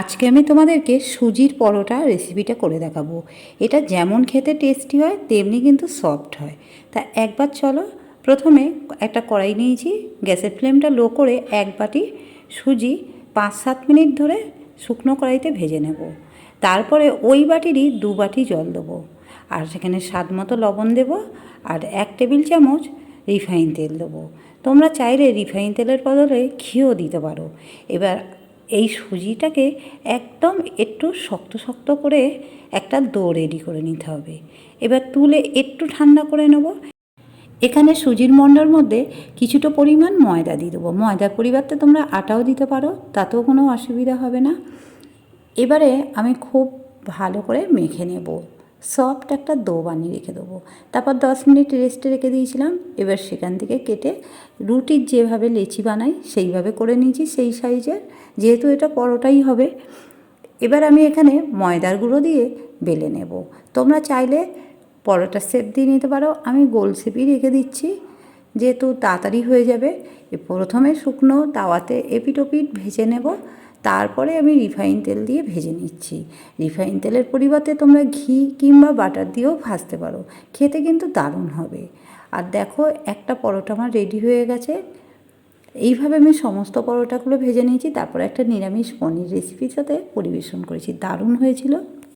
আজকে আমি তোমাদেরকে সুজির পরোটা রেসিপিটা করে দেখাবো। এটা যেমন খেতে টেস্টি হয়, তেমনি কিন্তু সফট হয়। তা একবার চলো, প্রথমে একটা কড়াই নিয়েছি, গ্যাসের ফ্লেমটা লো করে এক বাটি সুজি পাঁচ সাত মিনিট ধরে শুকনো কড়াইতে ভেজে নেব। তারপরে ওই বাটিরই দু বাটি জল দেবো। আর সেখানে স্বাদ মতো লবণ দেবো আর এক টেবিল চামচ রিফাইন তেল দেবো। তোমরা চাইলে রিফাইন তেলের বদলে ঘিও দিতে পারো। এবার এই সুজিটাকে একদম একটু শক্ত শক্ত করে একটা দো রেডি করে নিতে হবে। এবার তুলে একটু ঠান্ডা করে নেব। এখানে সুজির মন্ডার মধ্যে কিছুটা পরিমাণ ময়দা দিয়ে দেবো। ময়দার পরিবর্তে তোমরা আটাও দিতে পারো, তাতেও কোনো অসুবিধা হবে না। এবারে আমি খুব ভালো করে মেখে নেব। সফট একটা দো বানিয়ে রেখে দেবো। তারপর দশ মিনিট রেস্টে রেখে দিয়েছিলাম। এবার সেখান থেকে কেটে রুটির যেভাবে লেচি বানাই, সেইভাবে করে নিয়েছি সেই সাইজের। যেহেতু এটা পরোটাই হবে, এবার আমি এখানে ময়দার গুঁড়ো দিয়ে বেলে নেব। তোমরা চাইলে পরোটা সেপ দিয়ে নিতে পারো। আমি গোল শেপই রেখে দিচ্ছি, যেহেতু তাড়াতাড়ি হয়ে যাবে। প্রথমে শুকনো তাওয়াতে এপিট ওপিট ভেজে নেব। তারপরে আমি রিফাইন তেল দিয়ে ভেজে নিচ্ছি। রিফাইন তেলের পরিবর্তে তোমরা ঘি কিংবা বাটার দিয়েও ভাজতে পারো। খেতে কিন্তু দারুণ হবে। আর দেখো, একটা পরোটা আমার রেডি হয়ে গেছে। এইভাবে আমি সমস্ত পরোটাগুলো ভেজে নিয়েছি। তারপর একটা নিরামিষ পনির রেসিপির সাথে পরিবেশন করেছি। দারুণ হয়েছিল।